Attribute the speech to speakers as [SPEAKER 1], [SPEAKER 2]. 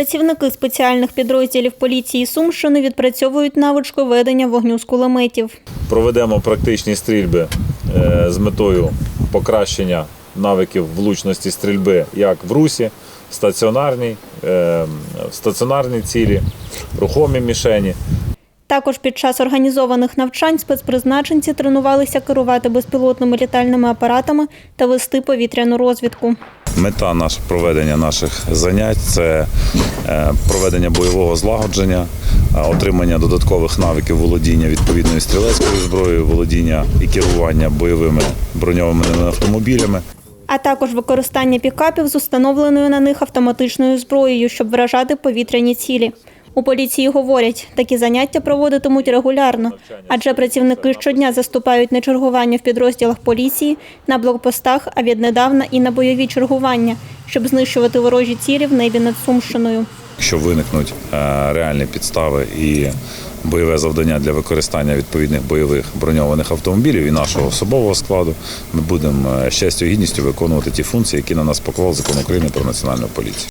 [SPEAKER 1] Працівники спеціальних підрозділів поліції Сумщини відпрацьовують навичку ведення вогню з кулеметів.
[SPEAKER 2] Проведемо практичні стрільби е, з метою покращення навиків влучності стрільби як в русі, стаціонарній, е, стаціонарній цілі, рухомі мішені.
[SPEAKER 1] Також під час організованих навчань спецпризначенці тренувалися керувати безпілотними літальними апаратами та вести повітряну розвідку.
[SPEAKER 2] Мета наш проведення наших занять це е, проведення бойового злагодження, е, отримання додаткових навиків володіння відповідною стрілецькою зброєю, володіння і керування бойовими броньованими автомобілями.
[SPEAKER 1] А також використання пікапів з установленою на них автоматичною зброєю, щоб вражати повітряні цілі. У поліції говорять, такі заняття проводитимуть регулярно, адже працівники щодня заступають на чергування в підрозділах поліції, на блокпостах, а віднедавна і на бойові чергування, щоб знищувати ворожі цілі в небі над Сумщиною.
[SPEAKER 2] Якщо виникнуть е, реальні підстави і бойове завдання для використання відповідних бойових броньованих автомобілів і нашого особового складу, ми будемо е, з і гідністю виконувати ті функції, які на нас поклав закон України про національну поліцію.